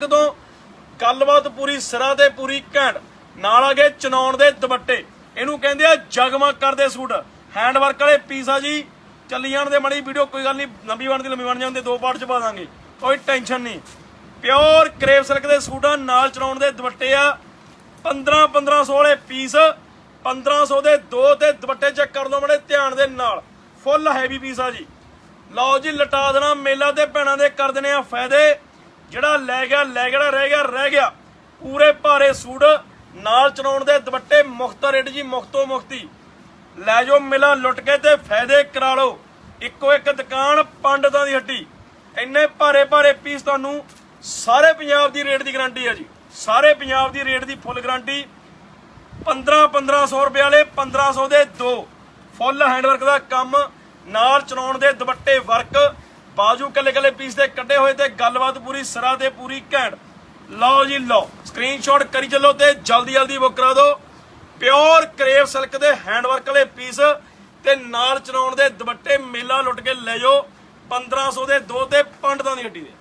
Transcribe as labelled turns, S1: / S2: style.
S1: ਜਦੋਂ ਗੱਲਬਾਤ ਪੂਰੀ ਸਿਰਾਂ ਤੇ ਪੂਰੀ ਘੈਂਟ, ਨਾਲ ਆ ਗਏ ਚਨਾਉਣ ਦੇ ਦੁਪੱਟੇ। ਇਹਨੂੰ ਕਹਿੰਦੇ ਆ ਜਗਮਗ ਕਰਦੇ ਸੂਟ। ਹੈਂਡ ਵਰਕ ਵਾਲੇ ਪੀਸ ਆ ਜੀ, ਚੱਲੀ ਜਾਣ ਦੇ ਮੜੀ ਵੀਡੀਓ, ਕੋਈ ਗੱਲ ਨਹੀਂ, ਲੰਬੀ ਬਣਦੀ ਲੰਬੀ ਬਣ ਜਾਂਦੇ, ਦੋ ਪਾਰਟ ਚ ਪਾ ਦਾਂਗੇ। ਕੋਈ ਟੈਨਸ਼ਨ ਨਹੀਂ। ਪਿਓਰ ਕਰੇਵ ਸਿਲਕ ਦੇ ਸੂਟ ਆ ਨਾਲ ਚਨਾਉਣ ਦੇ ਦੁਪੱਟੇ ਆ। 15 1500 ਵਾਲੇ ਪੀਸ 1500 ਦੇ ਦੋ ਤੇ ਦੁਪੱਟੇ ਚੈੱਕ ਕਰ ਲਓ ਮੜੇ ਧਿਆਨ ਦੇ ਨਾਲ। ਫੁੱਲ ਹੈਵੀ ਪੀਸ ਆ ਜੀ। ਲਓ ਜੀ, ਲਟਾ ਦੇਣਾ, ਮੇਲਾ ਤੇ ਭੈਣਾਂ ਦੇ ਕਰ ਦੇਣੇ ਆ ਫਾਇਦੇ। ਜਿਹੜਾ ਲੈ ਗਿਆ ਲੈ ਗਿਆ, ਰਹਿ ਗਿਆ ਰਹਿ ਗਿਆ। ਪੂਰੇ ਭਾਰੇ ਸੂਟ ਨਾਲ ਚਲਾਉਣ ਦੇ ਦੁਪੱਟੇ ਮੁਖਤ ਰੇਟ ਜੀ, ਮੁਖਤੋ ਮੁਖਤੀ। ਲੈ ਜਾਓ ਮੇਲਾ ਲੁੱਟ ਕੇ ਤੇ ਫਾਇਦੇ ਕਰਾ ਲਓ। ਇੱਕੋ ਇੱਕ ਦੁਕਾਨ ਪੰਡਤਾਂ ਦੀ ਹੱਟੀ ਇੰਨੇ ਭਾਰੇ ਭਾਰੇ ਪੀਸ ਤੁਹਾਨੂੰ ਸਾਰੇ ਪੰਜਾਬ ਦੀ ਰੇਟ ਦੀ ਗਾਰੰਟੀ ਹੈ ਜੀ। ਸਾਰੇ ਪੰਜਾਬ ਦੀ ਰੇਟ ਦੀ ਫੁੱਲ ਗਾਰੰਟੀ 15 1500 ਰੁਪਏ ਵਾਲੇ 1500 ਦੇ ਦੋ। ਫੁੱਲ ਹੈਂਡਵਰਕ ਦਾ ਕੰਮ, ਨਾਲ ਚਲਾਉਣ ਦੇ ਦੁਪੱਟੇ ਵਰਕ ਬਾਜੂ ਕੱਲੇ ਕੱਲੇ ਪੀਸ ਦੇ ਕੱਢੇ ਹੋਏ ਤੇ ਗੱਲਬਾਤ ਪੂਰੀ ਸਿਰਾ ਤੇ ਪੂਰੀ ਘੈਂਟ। ਲਓ ਜੀ, ਲਓ। ਸਕਰੀਨਸ਼ਾਟ ਕਰੀ ਚੱਲੋ ਤੇ ਜਲਦੀ ਜਲਦੀ ਬੁੱਕ ਕਰਾ ਦਿਓ। ਪਿਓਰ ਕਰੇਵ ਸਿਲਕ ਦੇ ਹੈਂਡਵਰਕ ਵਾਲੇ ਪੀਸ ਤੇ ਨਾਲ ਚਲਾਉਣ ਦੇ ਦੁਪੱਟੇ ਮੇਲਾ ਲੁੱਟ ਕੇ ਲੈ ਜਾਓ। 1500 ਦੇ ਦੋ ਤੇ ਪੰਡਤਾਂ ਦੀ ਹੱਡੀ ਦੇ।